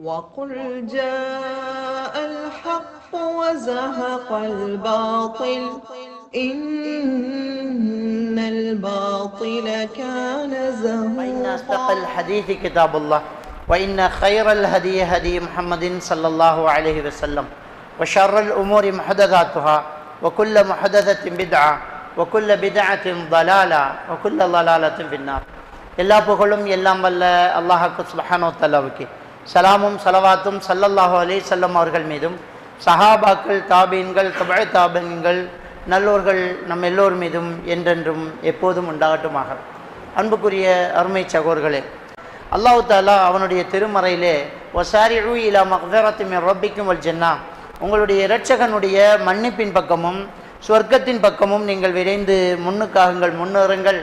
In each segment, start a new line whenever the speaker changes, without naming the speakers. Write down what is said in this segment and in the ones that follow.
وقل جاء الحق وزهق الباطل إن الباطل كان
فإن أصدق
زهوقا
الحديث كتاب الله وإن خير الهدي هدي محمد صلى الله عليه وسلم وشر الأمور محدثاتها وكل محدثة بدعة وكل بدعة ضلالة وكل ضلالة في النار எல்லா புகழும் எல்லாம் வல்ல அல்லாஹாக்கு சுபஹானோ தல்லாவுக்கு சலாமும் சலவாத்தும் சல்லல்லாஹு அலி வஸல்லம் அவர்கள் மீதும் சஹாபாக்கள் தாபீன்கள் தபழ தாபீன்கள் நல்லோர்கள் நம் எல்லோர் மீதும் என்றென்றும் எப்போதும் உண்டாகட்டுமாக. அன்புக்குரிய அருமை சகோர்களே அல்லாஹு தாலா அவனுடைய திருமறையிலே ஒசாரி இலா மக்தரத்து ரொப்பிக்கும் ரப்பிக்கும் வல் ஜன்னா உங்களுடைய இரட்சகனுடைய மன்னிப்பின் பக்கமும் சொர்க்கத்தின் பக்கமும் நீங்கள் விரைந்து முன்னுக்காகுங்கள் முன்னேறுங்கள்.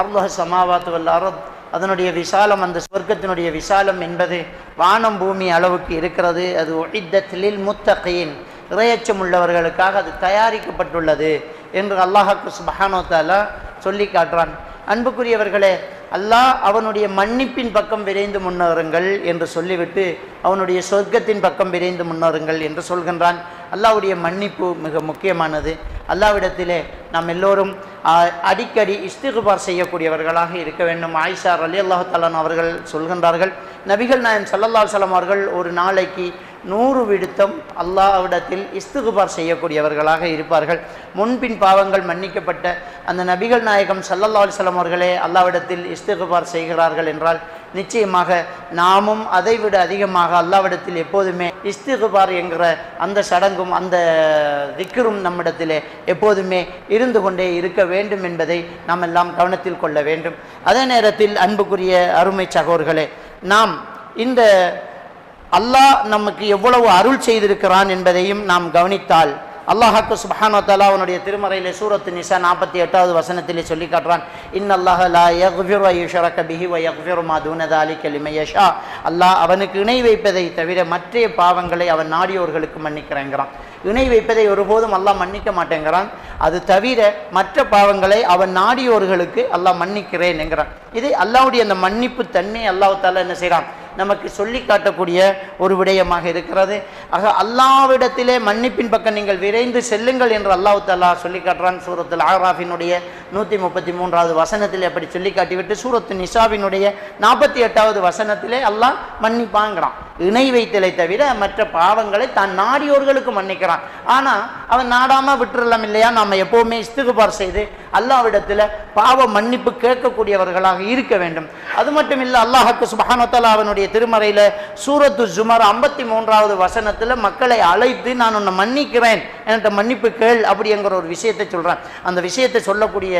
அருளஹ சமாவாத்து வல்ல அரத். அதனுடைய விசாலம் அந்த சொர்க்கத்தினுடைய விசாலம் என்பது வானம் பூமி அளவுக்கு இருக்கிறது. அது ஒழித்தலில் முத்தகையின் இறையச்சம் உள்ளவர்களுக்காக அது தயாரிக்கப்பட்டுள்ளது என்று அல்லாஹாக்கு சுபஹானோ தாலா சொல்லி காட்டுறான். அன்புக்குரியவர்களே அல்லாஹ் அவனுடைய மன்னிப்பின் பக்கம் விரைந்து முன்னேறுங்கள் என்று சொல்லிவிட்டு அவனுடைய சொர்க்கத்தின் பக்கம் விரைந்து முன்னேறுங்கள் என்று சொல்கின்றான். அல்லாவுடைய மன்னிப்பு மிக முக்கியமானது. அல்லாவிடத்திலே நாம் எல்லோரும் அடிக்கடி இஸ்திகுபார் செய்யக்கூடியவர்களாக இருக்க வேண்டும். ஆயிஷா அலி அல்லாஹாலான் அவர்கள் சொல்கின்றார்கள் நபிகள் நாயம் சல்லல்லா சலம் அவர்கள் ஒரு நாளைக்கு நூறு விடுத்தம் அல்லாவிடத்தில் இஸ்துகுபார் செய்யக்கூடியவர்களாக இருப்பார்கள். முன்பின் பாவங்கள் மன்னிக்கப்பட்ட அந்த நபிகள் நாயகம் சல்லல்லா அலிஸ்லாம் அவர்களே அல்லாவிடத்தில் இஸ்துகுபார் செய்கிறார்கள் என்றால் நிச்சயமாக நாமும் அதைவிட அதிகமாக அல்லாவிடத்தில் எப்போதுமே இஸ்துகுபார் என்கிற அந்த சடங்கும் அந்த திக்கரும் நம்மிடத்திலே எப்போதுமே இருந்து கொண்டே இருக்க வேண்டும் என்பதை நாம் எல்லாம் கவனத்தில் கொள்ள வேண்டும். அதே நேரத்தில் அன்புக்குரிய அருமை சகோர்களே நாம் இந்த அல்லாஹ் நமக்கு எவ்வளவு அருள் செய்திருக்கிறான் என்பதையும் நாம் கவனித்தால் அல்லாஹாக்கு சுபஹானோ தலா அவனுடைய திருமறையில் சூரத்து நிசா நாற்பத்தி எட்டாவது வசனத்திலே சொல்லி காட்டுறான் இன் அல்லாஹ் லா பிஹி அல்லாஹ் அவனுக்கு இணை வைப்பதை தவிர மற்ற பாவங்களை அவன் நாடியோர்களுக்கு மன்னிக்கிறேங்கிறான். இணை வைப்பதை ஒருபோதும் அல்லாஹ் மன்னிக்க மாட்டேங்கிறான். அது தவிர மற்ற பாவங்களை அவன் நாடியோர்களுக்கு அல்லாஹ் மன்னிக்கிறேன் என்கிறான். இது அல்லாவுடைய அந்த மன்னிப்பு தன்மை அல்லாஹ் என்ன செய்கிறான் நமக்கு சொல்லி காட்டக்கூடிய ஒரு விடயமாக இருக்கிறது. ஆக அல்லாவிடத்திலே மன்னிப்பின் பக்கம் நீங்கள் விரைந்து செல்லுங்கள் என்று அல்லாஹு தாலா சொல்லி காட்டுறான். சூரத்தில் ஆராஃபினுடைய நூற்றி முப்பத்தி மூன்றாவது வசனத்தில் அப்படி சொல்லி காட்டிவிட்டு சூரத்து நிஷாவினுடைய நாற்பத்தி எட்டாவது வசனத்திலே அல்லாஹ் மன்னிப்பாங்கிறான். இணை வைத்தலை தவிர மற்ற பாவங்களை தான் நாடியோர்களுக்கு மன்னிக்கிறான். ஆனால் அவன் நாடாமல் விட்டுறலாம் இல்லையா? நாம் எப்போவுமே இஸ்துகுபார் செய்து அல்லாவிடத்தில் பாவ மன்னிப்பு கேட்கக்கூடியவர்களாக இருக்க வேண்டும். அது மட்டும் இல்லை அல்லாஹுக்கு சுபஹானத்தாலா அவனுடைய திருமறையில் சூரத்து ஜுமர் ஐம்பத்தி மூன்றாவது வசனத்தில் மக்களை அழைத்து நான் உன்னை மன்னிக்கிறேன். என்கிட்ட மன்னிப்பு கேள் அப்படிங்கிற ஒரு விஷயத்தை சொல்கிறேன் அந்த விஷயத்தை சொல்லக்கூடிய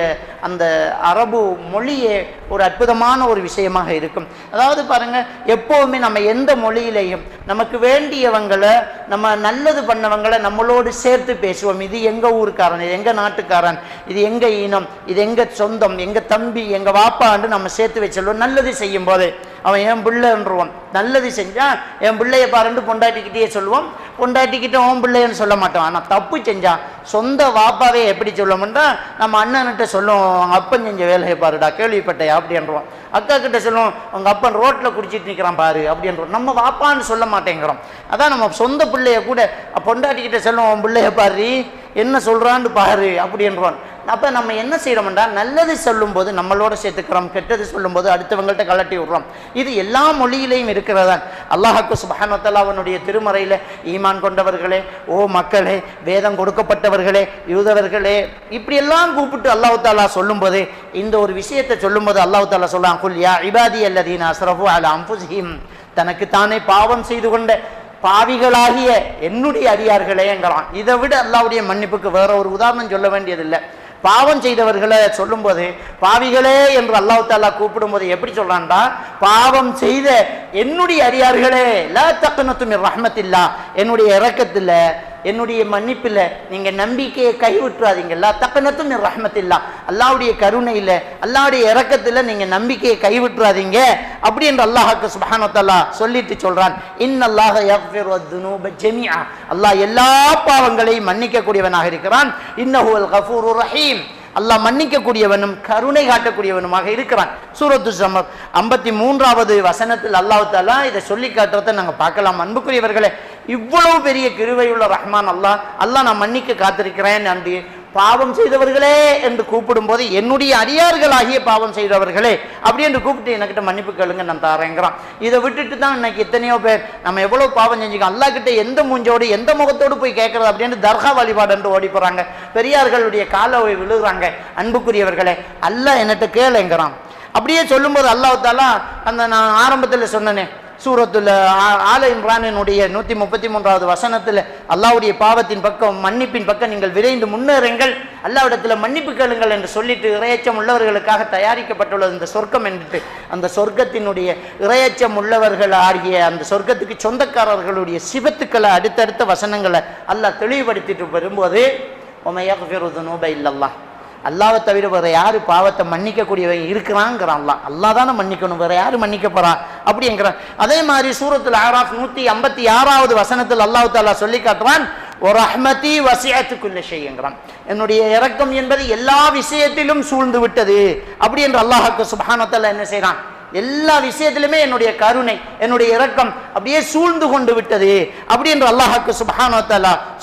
அந்த அரபு மொழியே ஒரு அற்புதமான ஒரு விஷயமாக இருக்கும். அதாவது பாருங்க எப்போவுமே நம்ம எந்த மொழியிலையும் நமக்கு வேண்டியவங்களை நம்ம நல்லது பண்ணவங்களை நம்மளோடு சேர்த்து பேசுவோம். இது எங்கள் ஊருக்காரன் இது எங்கள் நாட்டுக்காரன் இது எங்கள் இனம் இது எங்கள் சொந்தம் எங்கள் தம்பி எங்கள் வாப்பான்னு நம்ம சேர்த்து வச்சிருவோம் நல்லது செய்யும் போது அவன் என் பிள்ளைன்றவன். நல்லது செஞ்சான் என் பிள்ளைய பாருன்னு பொண்டாட்டிக்கிட்டே சொல்லுவோம் பொண்டாட்டிக்கிட்ட உன் பிள்ளைன்னு சொல்ல மாட்டோம் ஆனால் தப்பு செஞ்சான் சொந்த வாப்பாவே எப்படி சொல்லுவோம்ன்றா நம்ம அண்ணன்கிட்ட சொல்லுவோம் அவங்க அப்பன் செஞ்ச வேலையை பாருடா கேள்விப்பட்டையா அப்படின்றோம். அக்கா கிட்ட சொல்லுவோம் அவங்க அப்பன் ரோட்டில் குடிச்சிட்டு நிற்கிறான் பாரு அப்படின்றோம். நம்ம வாப்பான்னு சொல்ல மாட்டேங்கிறோம். அதான் நம்ம சொந்த பிள்ளைய கூட பொண்டாட்டிக்கிட்ட சொல்லுவோம் உன் பிள்ளைய பாரு என்ன சொல்கிறான்னு பாரு அப்படின்றோம். அப்போ நம்ம என்ன செய்கிறோம்டா நல்லது சொல்லும்போது நம்மளோட சேர்த்துக்கிறோம் கெட்டது சொல்லும்போது அடுத்தவங்கள்ட்ட கலட்டி விடுறோம். இது எல்லா மொழியிலையும் இருக்கிறதான் அல்லாஹாக்கு சுபஹானத்தல்லா அவனுடைய திருமறையில் ஈமான் கொண்டவர்களே ஓ மக்களே வேதம் கொடுக்கப்பட்டவர்களே யூதவர்களே இப்படியெல்லாம் கூப்பிட்டு அல்லாஹு தாலா சொல்லும்போது இந்த ஒரு விஷயத்தை சொல்லும்போது அல்லாஹு தாலா சொல்லலாம் குல்யா இபாதி அல்லதீன் அஸ்ரஃபு அல் அம்புசிஹிம் தனக்கு தானே பாவம் செய்து கொண்ட பாவிகளாகிய என்னுடைய அடியார்களேங்கிறான். இதை விட அல்லாவுடைய மன்னிப்புக்கு வேற ஒரு உதாரணம் சொல்ல வேண்டியதில்லை. பாவம் செய்தவர்களை சொல்லும்போது பாவிகளே என்று அல்லாஹ் தாலா கூப்பிடும்போது எப்படி சொல்றான்டா? பாவம் செய்த என்னுடைய அரியார்களே லா தக்கனத்தும் ரஹமத்தில்லா. என்னுடைய இறக்கத்தில் என்னுடைய மன்னிப்பில் நீங்கள் நம்பிக்கையை கைவிட்டுறாதீங்க. லா ரஹமத்தில்லா. அல்லாவுடைய கருணையில் அல்லாவுடைய இறக்கத்தில் நீங்கள் நம்பிக்கையை கைவிட்டுறாதீங்க. அப்படி என்று அல்லாஹாக்கு சுபானத்தல்லா சொல்லிட்டு சொல்கிறான் இன்னல்லாஹ யக்ஃபிரு அல்லாஹ் எல்லா பாவங்களையும் மன்னிக்கக்கூடியவனாக இருக்கிறான். இன்னஹுவல் கஃபூர் ரஹீம். அல்லாஹ் மன்னிக்கக்கூடியவனும் கருணை காட்டக்கூடியவனுமாக இருக்கிறான். சூரத்து சமர் ஐம்பத்தி மூன்றாவது வசனத்தில் அல்லாஹ் தாலா இதை சொல்லி காட்டுறதை நாங்கள் பார்க்கலாம். அன்புக்குரியவர்களே இவ்வளவு பெரிய கிருவையுள்ள ரஹ்மான் அல்லாஹ் அல்லாஹ் நான் மன்னிக்க காத்திருக்கிறேன் நன்றி பாவம் செய்தவர்களே என்று கூப்பிடும் போது என்னுடைய அடியார்களாகிய பாவம் செய்தவர்களே அப்படி என்று கூப்பிட்டு என்கிட்ட மன்னிப்பு கேளுங்க நான் தாரேங்கிறான். இதை விட்டுட்டு தான் இன்னைக்கு எத்தனையோ பேர் நம்ம எவ்வளவு பாவம் செஞ்சுக்கோ அல்லா கிட்ட எந்த மூஞ்சோடு எந்த முகத்தோடு போய் கேட்கறது அப்படின்னு தர்கா வழிபாடு என்று ஓடி போறாங்க. பெரியார்களுடைய காலை விழுகிறாங்க. அன்புக்குரியவர்களே அல்ல என்னட்ட கேளுங்கிறான். அப்படியே சொல்லும்போது அல்லாஹ் தாலா அந்த நான் ஆரம்பத்தில் சொன்னனே சூரத்துல ஆல இம்ரானினுடைய நூத்தி முப்பத்தி மூன்றாவது வசனத்துல அல்லாவுடைய பாவத்தின் பக்கம் மன்னிப்பின் பக்கம் நீங்கள் விரைந்து முன்னேறுங்கள். அல்லாவிடத்துல மன்னிப்பு கேளுங்கள் என்று சொல்லிட்டு இறையச்சம் உள்ளவர்களுக்காக தயாரிக்கப்பட்டுள்ளது இந்த சொர்க்கம் என்று. அந்த சொர்க்கத்தினுடைய இறையச்சம் உள்ளவர்கள் ஆகிய அந்த சொர்க்கத்துக்கு சொந்தக்காரர்களுடைய சிவத்துக்களை அடுத்தடுத்த வசனங்களை அல்லாஹ் தெளிவுபடுத்திட்டு வரும்போது ஒமையாக நோபை இல்லல்லா அல்லாவை தவிர வேற யாரு பாவத்தை மன்னிக்கக்கூடியவங்க இருக்கிறாங்கிறான் அல்லாஹ். அல்லா தானே மன்னிக்கணும் வேற யாரு மன்னிக்க போறா அப்படிங்கிறான் அதே மாதிரி சூரத்தில் ஆறாஃப் நூத்தி ஐம்பத்தி ஆறாவது வசனத்தில் அல்லாஹ் தாலா சொல்லி காட்டுவான் ஒரு அஹ்மதி வசியத்துக்குள்ள செய்யுங்கிறான் என்னுடைய இறக்கம் என்பது எல்லா விஷயத்திலும் சூழ்ந்து விட்டது. அப்படி என்று அல்லாஹுக்கு சுபானத்தில் என்ன செய்கிறான் எல்லா விஷயத்திலுமே என்னுடைய கருணை என்னுடைய இரக்கம் அப்படியே சூழ்ந்து கொண்டு விட்டது அப்படி என்று அல்லாஹுக்கு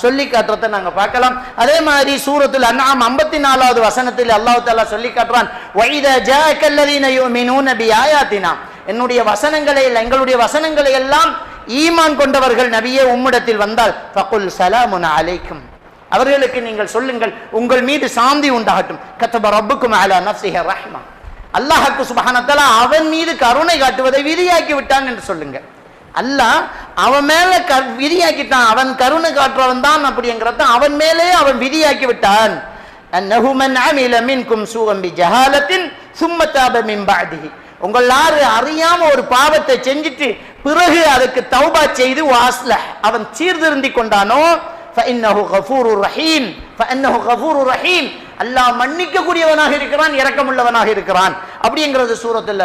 சொல்லி காட்டுறதை நாங்க பார்க்கலாம். அதே மாதிரி சூரத்தில் அண்ணாம் ஐம்பத்தி நாலாவது வசனத்தில் அல்லாஹ் தாலா சொல்லி காட்டுறான் வைத ஜாக்கல்லதீன யுமினூன பிஆயாத்தினா. என்னுடைய வசனங்களை எங்களுடைய வசனங்களை எல்லாம் ஈமான் கொண்டவர்கள் நபியே உம்மிடத்தில் வந்தால் ஃபகுல் சலாமுன் அலைக்கும். அவர்களுக்கு நீங்கள் சொல்லுங்கள் உங்கள் மீது சாந்தி உண்டாகட்டும். கத்தப ரப்புக்கும் அலா நஃப்ஸிஹி ரஹ்மா. அல்லாஹாக்கு சுபஹானத்தால அவன் மீது கருணை காட்டுவதை விதியாக்கி விட்டான் என்று சொல்லுங்க. அல்லாஹ் அவன் மேல க விதியாக்கிட்டான். அவன் கருணை காட்டுறவன் தான் அப்படிங்கிறத அவன் மேலே அவன் விதியாக்கி விட்டான். உங்கள் யாரு அறியாம ஒரு பாவத்தை செஞ்சுட்டு பிறகு அதுக்கு தௌபா செய்து வாஸ்ல அவன் சீர்திருந்தி கொண்டானோ? ரஹீம். ரஹீம். அல்லாஹ் மன்னிக்கக்கூடியவனாக இருக்கிறான் இரக்கமுள்ளவனாக இருக்கிறான். அப்படிங்கிறது சூரத்தில்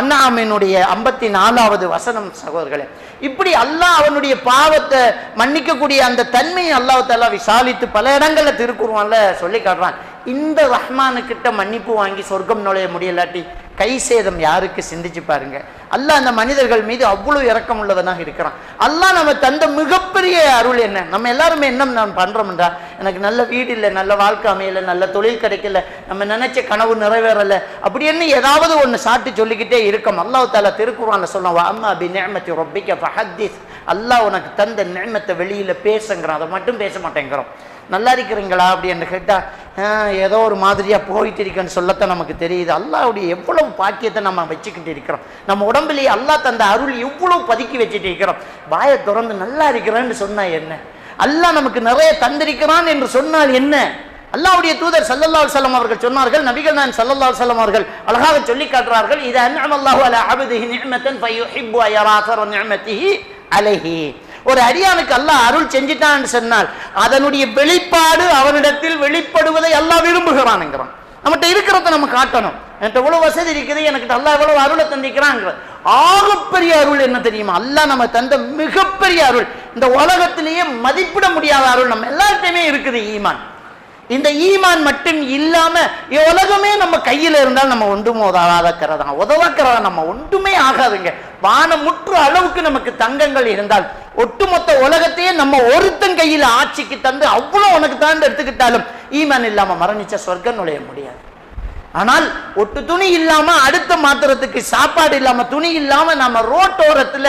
அண்ணாமினுடைய ஐம்பத்தி நாலாவது வசனம் சகோதரர்களே. இப்படி அல்லாஹ் அவனுடைய பாவத்தை மன்னிக்கக்கூடிய அந்த தன்மையை அல்லாஹத்தாலா விசாலித்து பல இடங்களில் திருக்குறுவான்ல சொல்லி காட்டுறான். இந்த ரஹ்மானுக்கிட்ட மன்னிப்பு வாங்கி சொர்க்கம் நுழைய முடியலாட்டி கை சேதம் யாருக்கு சிந்திச்சு பாருங்க. அல்லாஹ் அந்த மனிதர்கள் மீது அவ்வளவு இறக்கம் உள்ளவனாக இருக்கிறான். அல்லாஹ் நம்ம தந்த மிகப்பெரிய அருள் என்ன? நம்ம எல்லாருமே என்ன நான் பண்றோம்டா எனக்கு நல்ல வீடு இல்லை நல்ல வாழ்க்கை அமையல நல்ல தொழில் கிடைக்கல நம்ம நினைச்ச கனவு நிறைவேறல அப்படின்னு ஏதாவது ஒன்று சாட்டி சொல்லிக்கிட்டே இருக்கோம். அல்லாஹ் தாலா திருக்குறான்ல சொல்லுவான் அம்மா பி நிஅமத்தி ரப்பிக்க ஃபஹத்திஸ். அல்லாஹ் உனக்கு தந்த நேமத்தை வெளியில பேசுங்கிறான். அதை மட்டும் பேச மாட்டேங்கிறோம். நல்லா இருக்கிறீங்களா? அப்படின்னு கேட்டா ஏதோ ஒரு மாதிரியாக போயிட்டு இருக்கேன்னு சொல்லத்தான் நமக்கு தெரியுது. அல்லாவுடைய எவ்வளவு பாக்கியத்தை நம்ம வச்சுக்கிட்டு இருக்கிறோம். நம்ம உடம்புலயே அல்லாஹ் தந்த அருள் இவ்வளோ பதுக்கி வச்சுட்டு இருக்கிறோம். வாயை திறந்து நல்லா இருக்கிறேன்னு சொன்னால் என்ன? அல்லாஹ் நமக்கு நிறைய தந்திருக்கிறான் என்று சொன்னால் என்ன? அல்லாவுடைய தூதர் சல்லல்லா அலைஹி அவர்கள் சொன்னார்கள் நபிகள் நான் ஸல்லல்லாஹு அலைஹி அவர்கள் அழகாக சொல்லி காட்டுறார்கள் இது அல்லாஹு அலா அப்திஹி நிஅமத்தன் அலைஹி. ஒரு அடியானுக்கு அல்லாஹ் அருள் செஞ்சிட்டான்னு சொன்னால் அதனுடைய வெளிப்பாடு அவனிடத்தில் வெளிப்படுவதை அல்லாஹ் விரும்புகிறான்ங்கிறான் நம்மகிட்ட இருக்கிறத நம்ம காட்டணும். என்கிட்ட இவ்வளவு வசதி இருக்குது எனக்கு அல்லா எவ்வளவு அருளை தந்திக்கிறாங்க ஆகப்பெரிய அருள் என்ன தெரியுமா? அல்லாஹ் நம்ம தந்த மிகப்பெரிய அருள். இந்த உலகத்திலேயே மதிப்பிட முடியாத அருள் நம்ம எல்லார்ட்டையுமே இருக்குது ஈமான். இந்த ஈமான் மட்டும் இல்லாம உலகமே நம்ம கையில இருந்தால் நம்ம ஒன்றும் உதவாதக்கிறதா உதவாக்கிறதா நம்ம ஒன்றுமே ஆகாதுங்க. வானமுற்று அளவுக்கு நமக்கு தங்கங்கள் இருந்தால் ஒட்டுமொத்த உலகத்தையே நம்ம ஒருத்தன் கையில ஆட்சிக்கு தந்து அவ்வளவு உனக்கு தாண்டு எடுத்துக்கிட்டாலும் ஈமான் இல்லாம மரணிச்ச சொர்க்கம் நுழைய முடியாது. ஆனால் ஒட்டு துணி இல்லாம அடுத்த மாத்திரத்துக்கு சாப்பாடு இல்லாம துணி இல்லாம நம்ம ரோட்டோரத்துல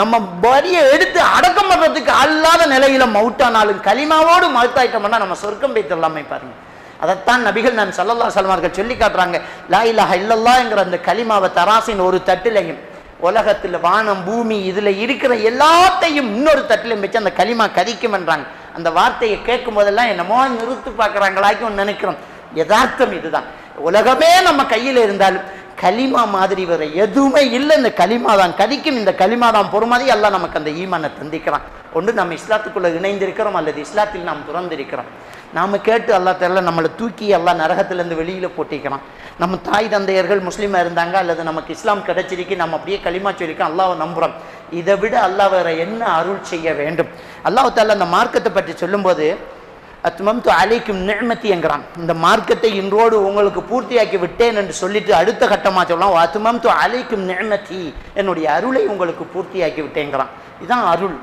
நம்ம வரியை எடுத்து அடக்கம் பண்றதுக்கு அல்லாத நிலையில மவுட்டானாலும் களிமாவோடு மவுத்தாயிட்டோம்னா நம்ம சொர்க்கம் வைத்திடலாமே பாருங்க. அதைத்தான் நபிகள் நான் சல்லல்லா சல்மார்கள் சொல்லி காட்டுறாங்க. லா இலாஹ இல்லல்லாங்கிற அந்த களிமாவை தராசின் ஒரு தட்டிலையும் உலகத்தில் வானம் பூமி இதுல இருக்கிற எல்லாத்தையும் இன்னொரு தட்டிலையும் வச்சு அந்த களிமா கதிக்கும்ன்றாங்க அந்த வார்த்தையை கேட்கும் போதெல்லாம் என்னமோ நிறுத்து பார்க்குறாங்களாக்கும் நினைக்கிறோம். யதார்த்தம் இதுதான். உலகமே நம்ம கையில் இருந்தாலும் கலிமா மாதிரி வேற எதுவுமே இல்லை. இந்த கலிமா தான் கதிக்கும் இந்த கலிமா தான் பொறுமதி எல்லாம் நமக்கு அந்த ஈமானை தந்திக்கிறான். ஒன்று நம்ம இஸ்லாத்துக்குள்ளே இணைந்திருக்கிறோம். அல்லது இஸ்லாத்தில் நாம் துறந்திருக்கிறோம். நாம் கேட்டு அல்லா தெரில நம்மளை தூக்கி எல்லாம் நரகத்திலேருந்து வெளியில் போட்டிக்கிறான் நம்ம தாய் தந்தையர்கள் முஸ்லீமாக இருந்தாங்க. அல்லது நமக்கு இஸ்லாம் கிடைச்சிருக்கு. நம்ம அப்படியே களிமா சொல்லிக்கோம் அல்லாவை நம்புகிறோம் இதை விட அல்லாஹ் வேற என்ன அருள் செய்ய வேண்டும்? அல்லாஹ் தால அந்த மார்க்கத்தை பற்றி சொல்லும்போது அத்மம்து அலைக்கும் நிழமத்தி என்கிறான். இந்த மார்க்கத்தை இன்றோடு உங்களுக்கு பூர்த்தியாக்கி விட்டேன் என்று சொல்லிட்டு அடுத்த கட்டமாக சொல்லலாம். அத்மம்து அலைக்கும் நிழமத்தி என்னுடைய அருளை உங்களுக்கு பூர்த்தியாக்கி விட்டேங்கிறான் இதுதான் அருள்.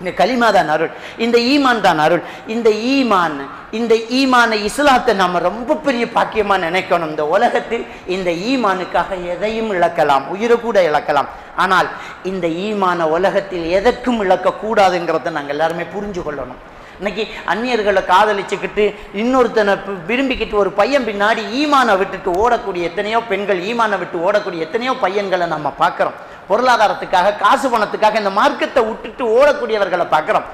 இந்த கலிமா தான் அருள். இந்த ஈமான் தான் அருள். இந்த ஈமான் இந்த ஈமான இஸ்லாத்தை நம்ம ரொம்ப பெரிய பாக்கியமாக நினைக்கணும். இந்த உலகத்தில் இந்த ஈமானுக்காக எதையும் இழக்கலாம். உயிரை கூட இழக்கலாம். ஆனால் இந்த ஈமான உலகத்தில் எதற்கும் இழக்கக்கூடாதுங்கிறத நாங்கள் எல்லாருமே புரிஞ்சு கொள்ளணும் இன்னைக்கு அந்நியர்களை காதலிச்சுக்கிட்டு இன்னொருத்தனை விரும்பிக்கிட்டு ஒரு பையன் பின்னாடி ஈமானை விட்டுட்டு ஓடக்கூடிய எத்தனையோ பெண்கள் ஈமானை விட்டு ஓடக்கூடிய எத்தனையோ பையன்களை நம்ம பார்க்குறோம். பொருளாதாரத்துக்காக காசு பணத்துக்காக இந்த மார்க்கத்தை விட்டுட்டு ஓடக்கூடியவர்களை பார்க்குறோம்.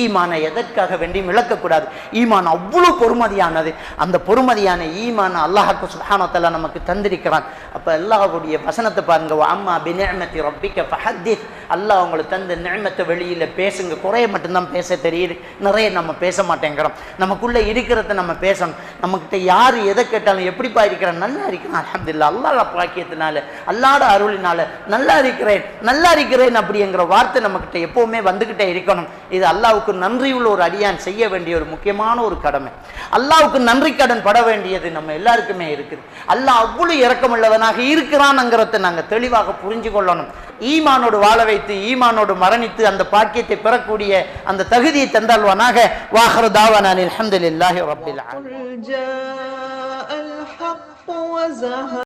ஈமானை எதற்காக வேண்டியும் இழக்கக்கூடாது. ஈமான் அவ்வளோ பொறுமதியானது. அந்த பொறுமதியான ஈமான் அல்லாஹாக்கு சுஹானத்தில் நமக்கு தந்திருக்கிறான். அப்போ அல்லாஹுடைய வசனத்தை பாருங்க. அம்மா பிநியமத்தி ரப்பிக்க ஃபஹத்தித் அல்லாஹ் அவங்களுக்கு தந்த நேமத்தை வெளியில் பேசுங்க. குறைய மட்டும்தான் பேச தெரியுது. நிறைய நம்ம பேச மாட்டேங்கிறோம். நமக்குள்ளே இருக்கிறத நம்ம பேசணும். நம்மக்கிட்ட யார் எதை கேட்டாலும் எப்படிப்பா இருக்கிறேன் நல்லா இருக்கிறேன். அலமதுல்லா அல்லாஹ் பாக்கியத்தினால அல்லாட அருளினால நல்லா இருக்கிறேன். நல்லா இருக்கிறேன் அப்படிங்கிற வார்த்தை நம்மக்கிட்ட எப்போவுமே வந்துக்கிட்டே இருக்கணும். இது அல்லாஹ் அல்லாவுக்கு நன்றி உள்ள ஒரு அடியான் செய்ய வேண்டிய ஒரு முக்கியமான ஒரு கடமை. அல்லாவுக்கு நன்றி கடன் பட வேண்டியது நம்ம எல்லாருக்குமே இருக்குது. அல்லாஹ் அவ்வளவு இறக்கமுள்ளவனாக இருக்கிறான்ங்கிறத நாங்கள் தெளிவாக புரிஞ்சு கொள்ளணும். ஈமானோடு வாழ வைத்து ஈமானோடு மரணித்து அந்த பாக்கியத்தை பெறக்கூடிய அந்த தகுதியை தந்தால்வானாக. வாஹர் தாவானில் அல்ஹம்துலில்லாஹி ரப்பில்